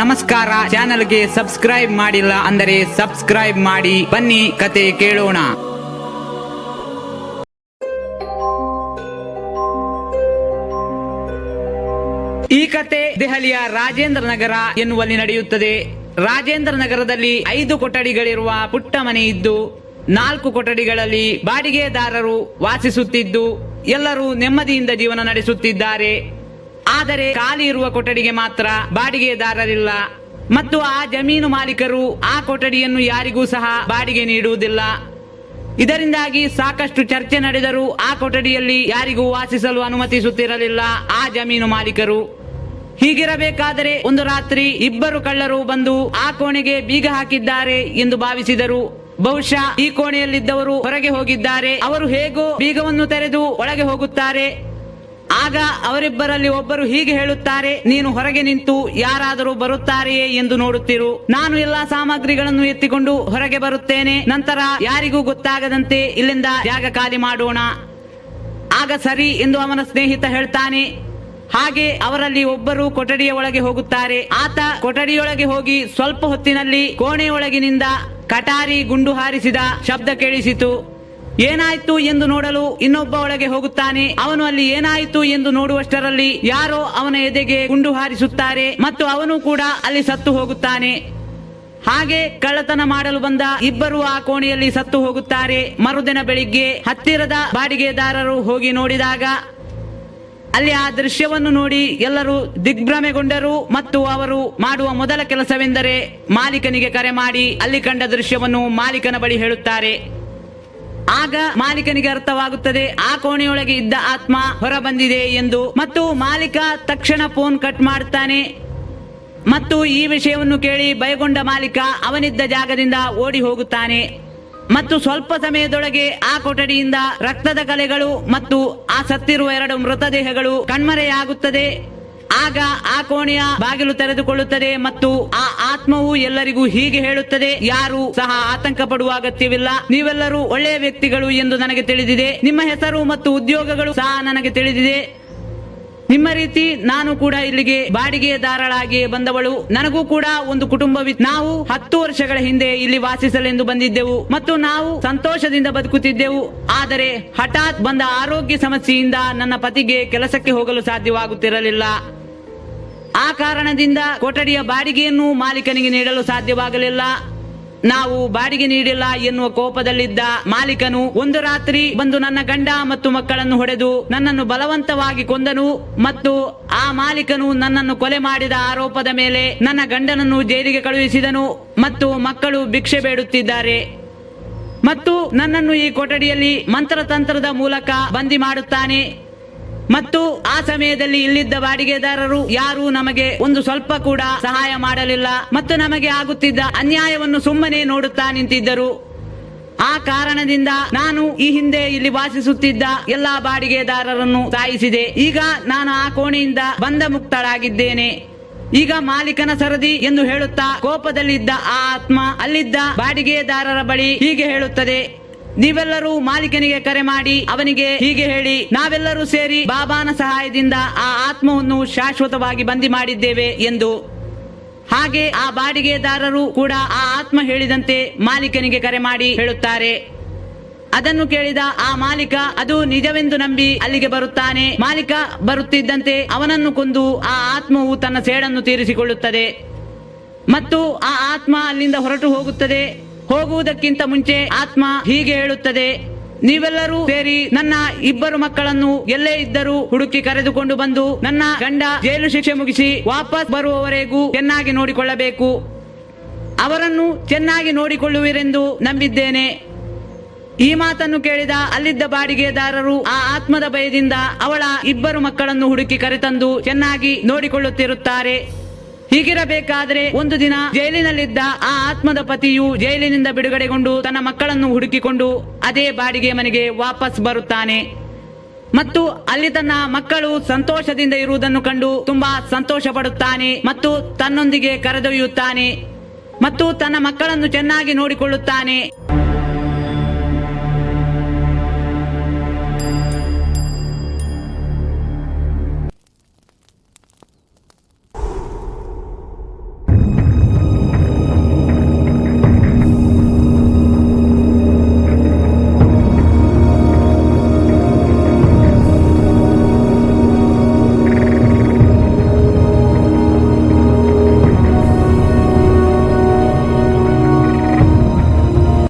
ನಮಸ್ಕಾರ. ಚಾನೆಲ್ಗೆ ಸಬ್ಸ್ಕ್ರೈಬ್ ಮಾಡಿಲ್ಲ ಅಂದರೆ ಸಬ್ಸ್ಕ್ರೈಬ್ ಮಾಡಿ. ಬನ್ನಿ, ಕತೆ ಕೇಳೋಣ. ಈ ಕತೆ ದೆಹಲಿಯ ರಾಜೇಂದ್ರ ನಗರ ಎನ್ನುವಲ್ಲಿ ನಡೆಯುತ್ತದೆ. ರಾಜೇಂದ್ರ ನಗರದಲ್ಲಿ ಐದು ಕೊಠಡಿಗಳಿರುವ ಪುಟ್ಟ ಮನೆ ಇದ್ದು, ನಾಲ್ಕು ಕೊಠಡಿಗಳಲ್ಲಿ ಬಾಡಿಗೆದಾರರು ವಾಸಿಸುತ್ತಿದ್ದು, ಎಲ್ಲರೂ ನೆಮ್ಮದಿಯಿಂದ ಜೀವನ ನಡೆಸುತ್ತಿದ್ದಾರೆ. ಆದರೆ ಖಾಲಿ ಇರುವ ಕೊಠಡಿಗೆ ಮಾತ್ರ ಬಾಡಿಗೆದಾರರಿಲ್ಲ. ಮತ್ತು ಆ ಜಮೀನು ಮಾಲೀಕರು ಆ ಕೊಠಡಿಯನ್ನು ಯಾರಿಗೂ ಸಹ ಬಾಡಿಗೆ ನೀಡುವುದಿಲ್ಲ. ಇದರಿಂದಾಗಿ ಸಾಕಷ್ಟು ಚರ್ಚೆ ನಡೆದರೂ ಆ ಕೊಠಡಿಯಲ್ಲಿ ಯಾರಿಗೂ ವಾಸಿಸಲು ಅನುಮತಿಸುತ್ತಿರಲಿಲ್ಲ ಆ ಜಮೀನು ಮಾಲೀಕರು. ಹೀಗಿರಬೇಕಾದರೆ ಒಂದು ರಾತ್ರಿ ಇಬ್ಬರು ಕಳ್ಳರು ಬಂದು ಆ ಕೋಣೆಗೆ ಬೀಗ ಹಾಕಿದ್ದಾರೆ ಎಂದು ಭಾವಿಸಿದರು. ಬಹುಶಃ ಈ ಕೋಣೆಯಲ್ಲಿದ್ದವರು ಹೊರಗೆ ಹೋಗಿದ್ದಾರೆ. ಅವರು ಹೇಗೋ ಬೀಗವನ್ನು ತೆರೆದು ಒಳಗೆ ಹೋಗುತ್ತಾರೆ. ಆಗ ಅವರಿಬ್ಬರಲ್ಲಿ ಒಬ್ಬರು ಹೀಗೆ ಹೇಳುತ್ತಾರೆ, ನೀನು ಹೊರಗೆ ನಿಂತು ಯಾರಾದರೂ ಬರುತ್ತಾರೆಯೇ ಎಂದು ನೋಡುತ್ತಿರು. ನಾನು ಎಲ್ಲಾ ಸಾಮಗ್ರಿಗಳನ್ನು ಎತ್ತಿಕೊಂಡು ಹೊರಗೆ ಬರುತ್ತೇನೆ. ನಂತರ ಯಾರಿಗೂ ಗೊತ್ತಾಗದಂತೆ ಇಲ್ಲಿಂದ ಜಾಗ ಖಾಲಿ ಮಾಡೋಣ. ಆಗ ಸರಿ ಎಂದು ಅವನ ಸ್ನೇಹಿತ ಹೇಳ್ತಾನೆ, ಹಾಗೆ ಅವರಲ್ಲಿ ಒಬ್ಬರು ಕೊಠಡಿಯ ಒಳಗೆ ಹೋಗುತ್ತಾರೆ. ಆತ ಕೊಠಡಿಯೊಳಗೆ ಹೋಗಿ ಸ್ವಲ್ಪ ಹೊತ್ತಿನಲ್ಲಿ ಕೋಣೆಯೊಳಗಿನಿಂದ ಕಟಾರಿ ಗುಂಡು ಹಾರಿಸಿದ ಶಬ್ದ ಕೇಳಿಸಿತು. ಏನಾಯ್ತು ಎಂದು ನೋಡಲು ಇನ್ನೊಬ್ಬ ಒಳಗೆ ಹೋಗುತ್ತಾನೆ. ಅವನು ಅಲ್ಲಿ ಏನಾಯಿತು ಎಂದು ನೋಡುವಷ್ಟರಲ್ಲಿ ಯಾರೋ ಅವನ ಎದೆಗೆ ಗುಂಡು ಹಾರಿಸುತ್ತಾರೆ ಮತ್ತು ಅವನು ಕೂಡ ಅಲ್ಲಿ ಸತ್ತು ಹೋಗುತ್ತಾನೆ. ಹಾಗೆ ಕಳ್ಳತನ ಮಾಡಲು ಬಂದ ಇಬ್ಬರು ಆ ಕೋಣೆಯಲ್ಲಿ ಸತ್ತು ಹೋಗುತ್ತಾರೆ. ಮರುದಿನ ಬೆಳಿಗ್ಗೆ ಹತ್ತಿರದ ಬಾಡಿಗೆದಾರರು ಹೋಗಿ ನೋಡಿದಾಗ ಅಲ್ಲಿ ಆ ದೃಶ್ಯವನ್ನು ನೋಡಿ ಎಲ್ಲರೂ ದಿಗ್ಭ್ರಮೆಗೊಂಡರು ಮತ್ತು ಅವರು ಮಾಡುವ ಮೊದಲ ಕೆಲಸವೆಂದರೆ ಮಾಲೀಕನಿಗೆ ಕರೆ ಮಾಡಿ ಅಲ್ಲಿ ಕಂಡ ದೃಶ್ಯವನ್ನು ಮಾಲೀಕನ ಬಳಿ ಹೇಳುತ್ತಾರೆ. ಆಗ ಮಾಲೀಕನಿಗೆ ಅರ್ಥವಾಗುತ್ತದೆ, ಆ ಕೋಣೆಯೊಳಗೆ ಇದ್ದ ಆತ್ಮ ಹೊರ ಬಂದಿದೆ ಎಂದು. ಮತ್ತು ಮಾಲೀಕ ತಕ್ಷಣ ಫೋನ್ ಕಟ್ ಮಾಡುತ್ತಾನೆ ಮತ್ತು ಈ ವಿಷಯವನ್ನು ಕೇಳಿ ಭಯಗೊಂಡ ಮಾಲೀಕ ಅವನಿದ್ದ ಜಾಗದಿಂದ ಓಡಿ ಹೋಗುತ್ತಾನೆ. ಮತ್ತು ಸ್ವಲ್ಪ ಸಮಯದೊಳಗೆ ಆ ಕೊಠಡಿಯಿಂದ ರಕ್ತದ ಕಲೆಗಳು ಮತ್ತು ಆ ಸತ್ತಿರುವ ಎರಡು ಮೃತದೇಹಗಳು ಕಣ್ಮರೆಯಾಗುತ್ತದೆ. ಆಗ ಆ ಕೋಣೆಯ ಬಾಗಿಲು ತೆರೆದುಕೊಳ್ಳುತ್ತದೆ ಮತ್ತು ಆ ಆತ್ಮವು ಎಲ್ಲರಿಗೂ ಹೀಗೆ ಹೇಳುತ್ತದೆ, ಯಾರು ಸಹ ಆತಂಕ ಪಡುವ ಅಗತ್ಯವಿಲ್ಲ. ನೀವೆಲ್ಲರೂ ಒಳ್ಳೆಯ ವ್ಯಕ್ತಿಗಳು ಎಂದು ನನಗೆ ತಿಳಿದಿದೆ. ನಿಮ್ಮ ಹೆಸರು ಮತ್ತು ಉದ್ಯೋಗಗಳು ಸಹ ನನಗೆ ತಿಳಿದಿದೆ. ನಿಮ್ಮ ರೀತಿ ನಾನು ಕೂಡ ಇಲ್ಲಿಗೆ ಬಾಡಿಗೆದಾರಳಾಗಿ ಬಂದವಳು. ನನಗೂ ಕೂಡ ಒಂದು ಕುಟುಂಬವಿತ್ತು ನಾವು ಹತ್ತು ವರ್ಷಗಳ ಹಿಂದೆ ಇಲ್ಲಿ ವಾಸಿಸಲೆಂದು ಬಂದಿದ್ದೆವು ಮತ್ತು ನಾವು ಸಂತೋಷದಿಂದ ಬದುಕುತ್ತಿದ್ದೆವು. ಆದರೆ ಹಠಾತ್ ಬಂದ ಆರೋಗ್ಯ ಸಮಸ್ಯೆಯಿಂದ ನನ್ನ ಪತಿಗೆ ಕೆಲಸಕ್ಕೆ ಹೋಗಲು ಸಾಧ್ಯವಾಗುತ್ತಿರಲಿಲ್ಲ. ಆ ಕಾರಣದಿಂದ ಕೊಠಡಿಯ ಬಾಡಿಗೆಯನ್ನು ಮಾಲೀಕನಿಗೆ ನೀಡಲು ಸಾಧ್ಯವಾಗಲಿಲ್ಲ. ನಾವು ಬಾಡಿಗೆ ನೀಡಿಲ್ಲ ಎನ್ನುವ ಕೋಪದಲ್ಲಿದ್ದ ಮಾಲೀಕನು ಒಂದು ರಾತ್ರಿ ಬಂದು ನನ್ನ ಗಂಡ ಮತ್ತು ಮಕ್ಕಳನ್ನು ಹೊಡೆದು ನನ್ನನ್ನು ಬಲವಂತವಾಗಿ ಕೊಂದನು ಮತ್ತು ಆ ಮಾಲೀಕನು ನನ್ನನ್ನು ಕೊಲೆ ಮಾಡಿದ ಆರೋಪದ ಮೇಲೆ ನನ್ನ ಗಂಡನನ್ನು ಜೈಲಿಗೆ ಕಳುಹಿಸಿದನು ಮತ್ತು ಮಕ್ಕಳು ಭಿಕ್ಷೆ ಬೇಡುತ್ತಿದ್ದಾರೆ. ಮತ್ತು ನನ್ನನ್ನು ಈ ಕೊಠಡಿಯಲ್ಲಿ ಮಂತ್ರತಂತ್ರದ ಮೂಲಕ ಬಂದಿ ಮಾಡುತ್ತಾನೆ. ಮತ್ತು ಆ ಸಮಯದಲ್ಲಿ ಇಲ್ಲಿದ್ದ ಬಾಡಿಗೆದಾರರು ಯಾರು ನಮಗೆ ಒಂದು ಸ್ವಲ್ಪ ಕೂಡ ಸಹಾಯ ಮಾಡಲಿಲ್ಲ ಮತ್ತು ನಮಗೆ ಆಗುತ್ತಿದ್ದ ಅನ್ಯಾಯವನ್ನು ಸುಮ್ಮನೆ ನೋಡುತ್ತಾ ನಿಂತಿದ್ದರು. ಆ ಕಾರಣದಿಂದ ನಾನು ಈ ಹಿಂದೆ ಇಲ್ಲಿ ವಾಸಿಸುತ್ತಿದ್ದ ಎಲ್ಲಾ ಬಾಡಿಗೆದಾರರನ್ನು ಸಾಯಿಸಿದೆ. ಈಗ ನಾನು ಆ ಕೋಣೆಯಿಂದ ಬಂದ ಮುಕ್ತಳಾಗಿದ್ದೇನೆ. ಈಗ ಮಾಲೀಕನ ಸರದಿ ಎಂದು ಹೇಳುತ್ತಾ ಕೋಪದಲ್ಲಿದ್ದ ಆ ಆತ್ಮ ಅಲ್ಲಿದ್ದ ಬಾಡಿಗೆದಾರರ ಬಳಿ ಹೀಗೆ ಹೇಳುತ್ತದೆ. ನೀವೆಲ್ಲರೂ ಮಾಲೀಕನಿಗೆ ಕರೆ ಮಾಡಿ ಅವನಿಗೆ ಹೀಗೆ ಹೇಳಿ, ನಾವೆಲ್ಲರೂ ಸೇರಿ ಬಾಬಾನ ಸಹಾಯದಿಂದ ಆ ಆತ್ಮವನ್ನು ಶಾಶ್ವತವಾಗಿ ಬಂದಿ ಮಾಡಿದ್ದೇವೆ ಎಂದು. ಹಾಗೆ ಆ ಬಾಡಿಗೆದಾರರು ಕೂಡ ಆ ಆತ್ಮ ಹೇಳಿದಂತೆ ಮಾಲೀಕನಿಗೆ ಕರೆ ಮಾಡಿ ಹೇಳುತ್ತಾರೆ. ಅದನ್ನು ಕೇಳಿದ ಆ ಮಾಲೀಕ, ಅದು ನಿಜವೆಂದು ನಂಬಿ ಅಲ್ಲಿಗೆ ಬರುತ್ತಾನೆ. ಮಾಲೀಕ ಬರುತ್ತಿದ್ದಂತೆ ಅವನನ್ನು ಕೊಂದು ಆ ಆತ್ಮವು ತನ್ನ ಸೇಡನ್ನು ತೀರಿಸಿಕೊಳ್ಳುತ್ತದೆ. ಮತ್ತು ಆ ಆತ್ಮ ಅಲ್ಲಿಂದ ಹೊರಟು ಹೋಗುತ್ತದೆ. ಹೋಗುವುದಕ್ಕಿಂತ ಮುಂಚೆ ಆತ್ಮ ಹೀಗೆ ಹೇಳುತ್ತದೆ, ನೀವೆಲ್ಲರೂ ಸೇರಿ ನನ್ನ ಇಬ್ಬರು ಮಕ್ಕಳನ್ನು ಎಲ್ಲೇ ಇದ್ದರೂ ಹುಡುಕಿ ಕರೆದುಕೊಂಡು ಬಂದು ನನ್ನ ಗಂಡ ಜೈಲು ಶಿಕ್ಷೆ ಮುಗಿಸಿ ವಾಪಸ್ ಬರುವವರೆಗೂ ಚೆನ್ನಾಗಿ ನೋಡಿಕೊಳ್ಳಬೇಕು. ಅವರನ್ನು ಚೆನ್ನಾಗಿ ನೋಡಿಕೊಳ್ಳುವಿರೆಂದು ನಂಬಿದ್ದೇನೆ. ಈ ಮಾತನ್ನು ಕೇಳಿದ ಅಲ್ಲಿದ್ದ ಬಾಡಿಗೆದಾರರು ಆ ಆತ್ಮದ ಭಯದಿಂದ ಅವಳ ಇಬ್ಬರು ಮಕ್ಕಳನ್ನು ಹುಡುಕಿ ಕರೆತಂದು ಚೆನ್ನಾಗಿ ನೋಡಿಕೊಳ್ಳುತ್ತಿರುತ್ತಾರೆ. ಹೀಗಿರಬೇಕಾದ್ರೆ ಒಂದು ದಿನ ಜೈಲಿನಲ್ಲಿದ್ದ ಆ ಆತ್ಮದ ಪತಿಯು ಜೈಲಿನಿಂದ ಬಿಡುಗಡೆಗೊಂಡು ತನ್ನ ಮಕ್ಕಳನ್ನು ಹುಡುಕಿಕೊಂಡು ಅದೇ ಬಾಡಿಗೆ ಮನೆಗೆ ವಾಪಸ್ ಬರುತ್ತಾನೆ. ಮತ್ತು ಅಲ್ಲಿ ತನ್ನ ಮಕ್ಕಳು ಸಂತೋಷದಿಂದ ಇರುವುದನ್ನು ಕಂಡು ತುಂಬಾ ಸಂತೋಷ ಪಡುತ್ತಾನೆ ಮತ್ತು ತನ್ನೊಂದಿಗೆ ಕರೆದೊಯ್ಯುತ್ತಾನೆ ಮತ್ತು ತನ್ನ ಮಕ್ಕಳನ್ನು ಚೆನ್ನಾಗಿ ನೋಡಿಕೊಳ್ಳುತ್ತಾನೆ.